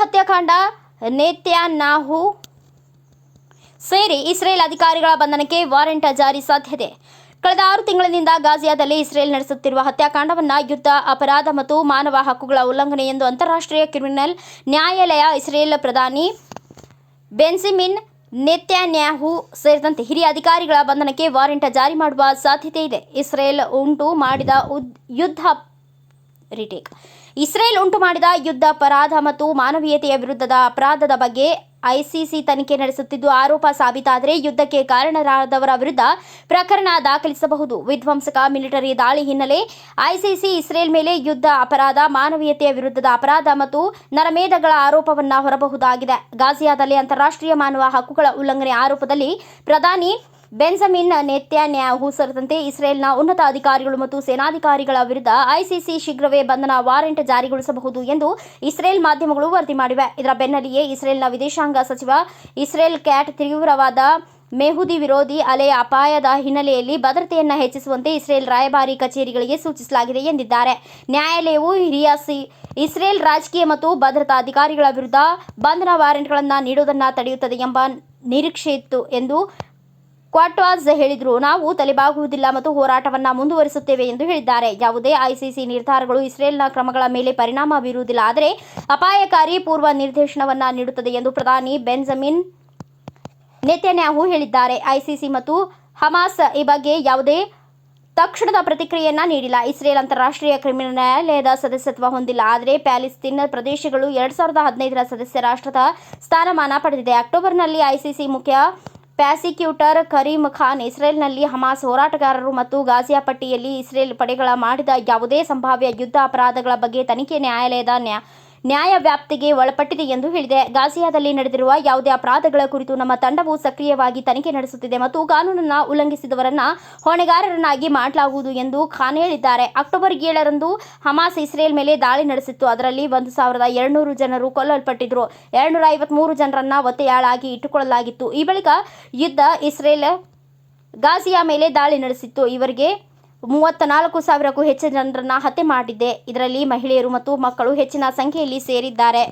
ಹತ್ಯಾಕಾಂಡ ನೇತ್ಯಾನಾಹು ಸೇರಿ ಇಸ್ರೇಲ್ ಅಧಿಕಾರಿಗಳ ಬಂಧನಕ್ಕೆ ವಾರೆಂಟ್ ಜಾರಿ ಸಾಧ್ಯತೆ. ಕಳೆದ ಆರು ತಿಂಗಳಿನಿಂದ ಗಾಜಿಯಾದಲ್ಲಿ ಇಸ್ರೇಲ್ ನಡೆಸುತ್ತಿರುವ ಹತ್ಯಾಕಾಂಡವನ್ನು ಯುದ್ಧ, ಅಪರಾಧ ಮತ್ತು ಮಾನವ ಹಕ್ಕುಗಳ ಉಲ್ಲಂಘನೆ ಎಂದು ಅಂತಾರಾಷ್ಟ್ರೀಯ ಕ್ರಿಮಿನಲ್ ನ್ಯಾಯಾಲಯ ಇಸ್ರೇಲ್ ಪ್ರಧಾನಿ ಬೆನ್ಸಿಮಿನ್ ನೆತ್ಯಾನ್ಯಾಹು ಸೇರಿದಂತೆ ಹಿರಿಯ ಅಧಿಕಾರಿಗಳ ಬಂಧನಕ್ಕೆ ವಾರೆಂಟ್ ಜಾರಿ ಮಾಡುವ ಸಾಧ್ಯತೆ ಇದೆ. ಇಸ್ರೇಲ್ ಉಂಟು ಮಾಡಿದ ಯುದ್ಧ ರಿಟೇಕ್. ಇಸ್ರೇಲ್ ಉಂಟು ಮಾಡಿದ ಯುದ್ಧ ಅಪರಾಧ ಮತ್ತು ಮಾನವೀಯತೆಯ ವಿರುದ್ಧದ ಅಪರಾಧದ ಬಗ್ಗೆ ಐಸಿಸಿ ತನಿಖೆ ನಡೆಸುತ್ತಿದ್ದು, ಆರೋಪ ಸಾಬೀತಾದರೆ ಯುದ್ಧಕ್ಕೆ ಕಾರಣರಾದವರ ವಿರುದ್ಧ ಪ್ರಕರಣ ದಾಖಲಿಸಬಹುದು. ವಿಧ್ವಂಸಕ ಮಿಲಿಟರಿ ದಾಳಿ ಹಿನ್ನೆಲೆ ಐಸಿಸಿ ಇಸ್ರೇಲ್ ಮೇಲೆ ಯುದ್ಧ ಅಪರಾಧ, ಮಾನವೀಯತೆಯ ವಿರುದ್ಧದ ಅಪರಾಧ ಮತ್ತು ನರಮೇಧಗಳ ಆರೋಪವನ್ನು ಹೊರಬಹುದಾಗಿದೆ. ಗಾಜಿಯಾದಲ್ಲಿ ಅಂತಾರಾಷ್ಟ್ರೀಯ ಮಾನವ ಹಕ್ಕುಗಳ ಉಲ್ಲಂಘನೆ ಆರೋಪದಲ್ಲಿ ಪ್ರಧಾನಿ ಬೆನ್ಸಮಿನ್ ನೆತ್ಯಾನ್ಯಾಹು ಸೇರಿದಂತೆ ಇಸ್ರೇಲ್ನ ಉನ್ನತ ಅಧಿಕಾರಿಗಳು ಮತ್ತು ಸೇನಾಧಿಕಾರಿಗಳ ವಿರುದ್ಧ ಐಸಿಸಿ ಶೀಘ್ರವೇ ಬಂಧನ ವಾರೆಂಟ್ ಜಾರಿಗೊಳಿಸಬಹುದು ಎಂದು ಇಸ್ರೇಲ್ ಮಾಧ್ಯಮಗಳು ವರದಿ ಮಾಡಿವೆ. ಇದರ ಬೆನ್ನಲ್ಲಿಯೇ ಇಸ್ರೇಲ್ನ ವಿದೇಶಾಂಗ ಸಚಿವ ಇಸ್ರೇಲ್ ಕ್ಯಾಟ್ ತೀವ್ರವಾದ ಮೆಹುದಿ ವಿರೋಧಿ ಅಲೆಯ ಅಪಾಯದ ಹಿನ್ನೆಲೆಯಲ್ಲಿ ಭದ್ರತೆಯನ್ನು ಹೆಚ್ಚಿಸುವಂತೆ ಇಸ್ರೇಲ್ ರಾಯಭಾರಿ ಕಚೇರಿಗಳಿಗೆ ಸೂಚಿಸಲಾಗಿದೆ ಎಂದಿದ್ದಾರೆ. ನ್ಯಾಯಾಲಯವು ಹಿರಿಯ ಇಸ್ರೇಲ್ ರಾಜಕೀಯ ಮತ್ತು ಭದ್ರತಾ ಅಧಿಕಾರಿಗಳ ವಿರುದ್ಧ ಬಂಧನ ವಾರೆಂಟ್ಗಳನ್ನು ನೀಡುವುದನ್ನು ತಡೆಯುತ್ತದೆ ಎಂಬ ನಿರೀಕ್ಷೆ ಇತ್ತು ಎಂದು ಕ್ವಾಟ್ವಾಸ್ ಹೇಳಿದರು, ನಾವು ತಲೆಬಾಗುವುದಿಲ್ಲ ಮತ್ತು ಹೋರಾಟವನ್ನು ಮುಂದುವರಿಸುತ್ತೇವೆ ಎಂದು ಹೇಳಿದ್ದಾರೆ. ಯಾವುದೇ ಐಸಿಸಿ ನಿರ್ಧಾರಗಳು ಇಸ್ರೇಲ್ನ ಕ್ರಮಗಳ ಮೇಲೆ ಪರಿಣಾಮ ಬೀರುವುದಿಲ್ಲ. ಆದರೆ ಅಪಾಯಕಾರಿ ಪೂರ್ವ ನಿರ್ದೇಶನವನ್ನು ನೀಡುತ್ತದೆ ಎಂದು ಪ್ರಧಾನಿ ಬೆನ್ಜಮಿನ್ ನೆತನ್ಯಾಹು ಹೇಳಿದ್ದಾರೆ. ಐಸಿಸಿ ಮತ್ತು ಹಮಾಸ್ ಈ ಬಗ್ಗೆ ಯಾವುದೇ ತಕ್ಷಣದ ಪ್ರತಿಕ್ರಿಯೆಯನ್ನ ನೀಡಿಲ್ಲ. ಇಸ್ರೇಲ್ ಅಂತಾರಾಷ್ಟ್ರೀಯ ಕ್ರಿಮಿನಲ್ ನ್ಯಾಯಾಲಯದ ಸದಸ್ಯತ್ವ ಹೊಂದಿಲ್ಲ. ಆದರೆ ಪ್ಯಾಲೆಸ್ತೀನ್ ಪ್ರದೇಶಗಳು ಎರಡ್ ಸಾವಿರದ ಹದಿನೈದರ ಸದಸ್ಯ ರಾಷ್ಟ್ರದ ಸ್ಥಾನಮಾನ ಪಡೆದಿದೆ. ಅಕ್ಟೋಬರ್ನಲ್ಲಿ ಐಸಿಸಿ ಮುಖ್ಯ ಪ್ಯಾಸಿಕ್ಯೂಟರ್ ಕರೀಂ ಖಾನ್ ಇಸ್ರೇಲ್ನಲ್ಲಿ ಹಮಾಸ್ ಹೋರಾಟಗಾರರು ಮತ್ತು ಗಾಜಿಯಾ ಪಟ್ಟಿಯಲ್ಲಿ ಇಸ್ರೇಲ್ ಪಡೆಗಳ ಮಾಡಿದ ಯಾವುದೇ ಸಂಭಾವ್ಯ ಯುದ್ಧ ಅಪರಾಧಗಳ ಬಗ್ಗೆ ತನಿಖೆ ನ್ಯಾಯಾಲಯದ ನ್ಯಾ ನ್ಯಾಯ ವ್ಯಾಪ್ತಿಗೆ ಒಳಪಟ್ಟಿದೆ ಎಂದು ಹೇಳಿದೆ. ಗಾಜಿಯಾದಲ್ಲಿ ನಡೆದಿರುವ ಯಾವುದೇ ಅಪರಾಧಗಳ ಕುರಿತು ನಮ್ಮ ತಂಡವು ಸಕ್ರಿಯವಾಗಿ ತನಿಖೆ ನಡೆಸುತ್ತಿದೆ ಮತ್ತು ಕಾನೂನನ್ನು ಉಲ್ಲಂಘಿಸಿದವರನ್ನ ಹೊಣೆಗಾರರನ್ನಾಗಿ ಮಾಡಲಾಗುವುದು ಎಂದು ಖಾನ್ ಹೇಳಿದ್ದಾರೆ. ಅಕ್ಟೋಬರ್ ಏಳರಂದು ಹಮಾಸ್ ಇಸ್ರೇಲ್ ಮೇಲೆ ದಾಳಿ ನಡೆಸಿತ್ತು. ಅದರಲ್ಲಿ ಒಂದು ಸಾವಿರದ ಎರಡುನೂರು ಜನರು ಕೊಲ್ಲಲ್ಪಟ್ಟಿದ್ರು. ಎರಡುನೂರ ಐವತ್ಮೂರು ಜನರನ್ನ ಒತ್ತೆಯಾಳಾಗಿ ಇಟ್ಟುಕೊಳ್ಳಲಾಗಿತ್ತು. ಈ ಬಳಿಕ ಯುದ್ಧ ಇಸ್ರೇಲ್ ಗಾಜಿಯಾ ಮೇಲೆ ದಾಳಿ ನಡೆಸಿತ್ತು. ಇವರಿಗೆ ಮೂವತ್ತ ನಾಲ್ಕು ಸಾವಿರಕ್ಕೂ ಹೆಚ್ಚು ಜನರನ್ನ ಹತ್ಯೆ ಮಾಡಿದೆ ಇದರಲ್ಲಿ ಮಹಿಳೆಯರು ಮತ್ತು ಮಕ್ಕಳು ಹೆಚ್ಚಿನ ಸಂಖ್ಯೆಯಲ್ಲಿ ಸೇರಿದ್ದಾರೆ.